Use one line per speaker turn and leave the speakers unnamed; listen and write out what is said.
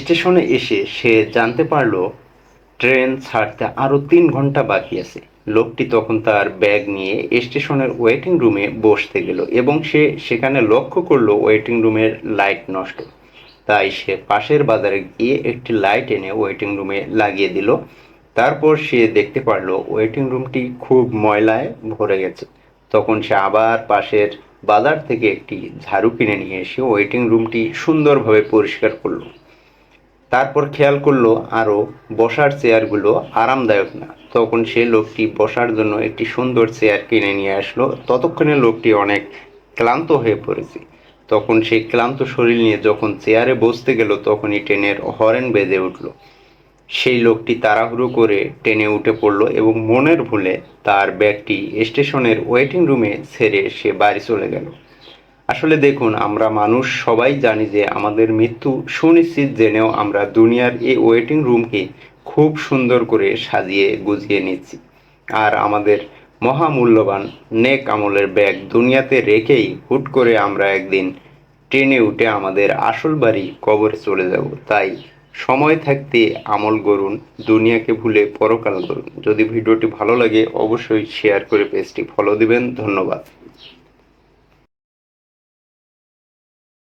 স্টেশনে এসে সে জানতে পারল, ট্রেন ছাড়তে আরও তিন ঘণ্টা বাকি আছে। লোকটি তখন তার ব্যাগ নিয়ে স্টেশনের ওয়েটিং রুমে বসতে গেল এবং সে সেখানে লক্ষ্য করল ওয়েটিং রুমের লাইট নষ্ট। তাই সে পাশের বাজারে গিয়ে একটি লাইট এনে ওয়েটিং রুমে লাগিয়ে দিল। তারপর সে দেখতে পারল ওয়েটিং রুমটি খুব ময়লায় ভরে গেছে। তখন সে আবার পাশের বাজার থেকে একটি ঝাড়ু কিনে নিয়ে এসে ওয়েটিং রুমটি সুন্দরভাবে পরিষ্কার করল। তারপর খেয়াল করল আরও বসার চেয়ারগুলো আরামদায়ক না। তখন সে লোকটি বসার জন্য একটি সুন্দর চেয়ার কিনে নিয়ে আসলো। ততক্ষণে লোকটি অনেক ক্লান্ত হয়ে পড়েছে। তখন সেই ক্লান্ত শরীর নিয়ে যখন চেয়ারে বসতে গেল, তখনই ট্রেনের হরেন বেজে উঠল। সেই লোকটি তাড়াহুড়ো করে ট্রেনে উঠে পড়ল এবং মনের ভুলে তার ব্যাগটি স্টেশনের ওয়েটিং রুমে ছেড়ে সে বাড়ি চলে গেল। আসলে দেখুন, আমরা মানুষ সবাই জানি যে আমাদের মৃত্যু সুনিশ্চিত জেনেও আমরা দুনিয়ার এই ওয়েটিং রুমকে খুব সুন্দর করে সাজিয়ে গুজিয়ে নিচ্ছি। আর আমাদের মহামূল্যবান নেক আমলের ব্যাগ দুনিয়াতে রেখেই হুট করে আমরা একদিন ট্রেনে উঠে আমাদের আসল বাড়ি কবরে চলে যাব। তাই সময় থাকতে আমল করুন, দুনিয়াকে ভুলে পরকাল করুন। যদি ভিডিওটি ভালো লাগে, অবশ্যই শেয়ার করে পেজটি ফলো দিবেন। ধন্যবাদ।